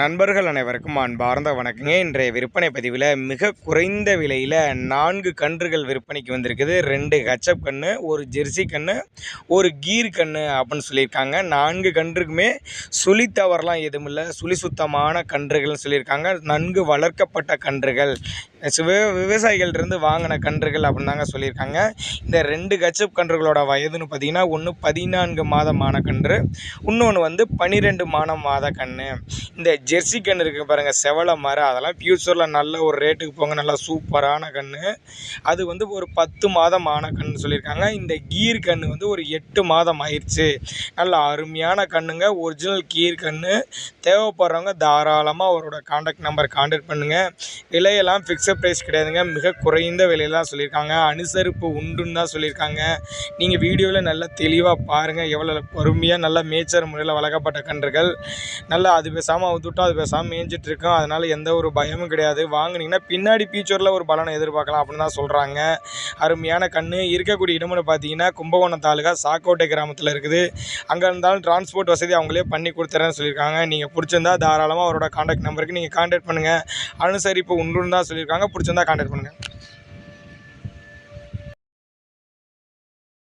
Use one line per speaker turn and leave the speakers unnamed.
நண்பர்கள் அனைவருக்கும் அன்பார்ந்த வணக்கங்க. இன்றைய விற்பனை பதிவில் மிக குறைந்த விலையில் நான்கு கன்றுகள் விற்பனைக்கு வந்திருக்குது. ரெண்டு ஹச்சப் கன்று ஒரு ஜெர்சி கன்று ஒரு கீர் கன்று அப்படின்னு சொல்லியிருக்காங்க. நான்கு கன்றுக்குமே சுழி தவறலாம் எதுவும் இல்லை. சுழி சுத்தமான கன்றுகள்னு சொல்லியிருக்காங்க. நன்கு வளர்க்கப்பட்ட கன்றுகள். விவ விவசாயிகள்டிருந்து வாங்கின கன்றுகள் அப்படின்னு தாங்க சொல்லியிருக்காங்க. இந்த ரெண்டு கச்சப் கன்றுகளோட வயதுன்னு பார்த்தீங்கன்னா ஒன்று பதினான்கு மாதமான கன்று இன்னொன்று வந்து பன்னிரெண்டு மாதம் மாத கன்று இந்த ஜெர்சி கன்று இருக்குது பாருங்கள் செவலை மரம் அதெல்லாம் ஃப்யூச்சரில் நல்ல ஒரு ரேட்டுக்கு போங்க நல்லா சூப்பரான கன்று அது வந்து ஒரு பத்து மாதம் ஆன கன்று சொல்லியிருக்காங்க. இந்த கீர் கன்று வந்து ஒரு எட்டு மாதம் ஆயிடுச்சு நல்ல அருமையான கன்றுங்க ஒரிஜினல் கீர் கன்று தேவைப்படுறவங்க தாராளமாக அவரோட காண்டாக்ட் நம்பர் காண்டாக்ட் பண்ணுங்கள் விலையெல்லாம் ஃபிக்ஸட் ப்ரைஸ் கிடையாதுங்க. மிக குறைந்த விலையில சொல்லியிருக்காங்க. அனுசரிப்பு உண்டுன்னு தான் சொல்லியிருக்காங்க. நீங்கள் வீடியோவில் நல்லா தெளிவாக பாருங்கள் எவ்வளோ பொறுமையாக நல்லா மேய்ச்சல் முறையில் வளர்க்கப்பட்ட கன்றுகள். நல்லா அது பேசாமல் அவுத்துட்டோம் அது பேசாமல் மேய்ஞ்சிட்டு இருக்கோம் அதனால் எந்த ஒரு பயமும் கிடையாது. வாங்கினீங்கன்னா பின்னாடி ஃபியூச்சரில் ஒரு பலனை எதிர்பார்க்கலாம் அப்படின்னு தான் சொல்கிறாங்க அருமையான கன்று இருக்கக்கூடிய இடம்னு பார்த்தீங்கன்னா கும்பகோணம் தாலுகா சாக்கோட்டை கிராமத்தில் இருக்குது. அங்கே இருந்தாலும் டிரான்ஸ்போர்ட் வசதி அவங்களே பண்ணி கொடுத்துறேன்னு சொல்லியிருக்காங்க. நீங்கள் பிடிச்சிருந்தா தாராளமாக அவரோட காண்டாக்ட் நம்பருக்கு நீங்கள் காண்டாக்ட் பண்ணுங்கள் அனுசரிப்பு உண்டுன்னு தான் சொல்லியிருக்காங்க. பிடிச்சிருந்தா கான்டாக்ட் பண்ணுங்கள்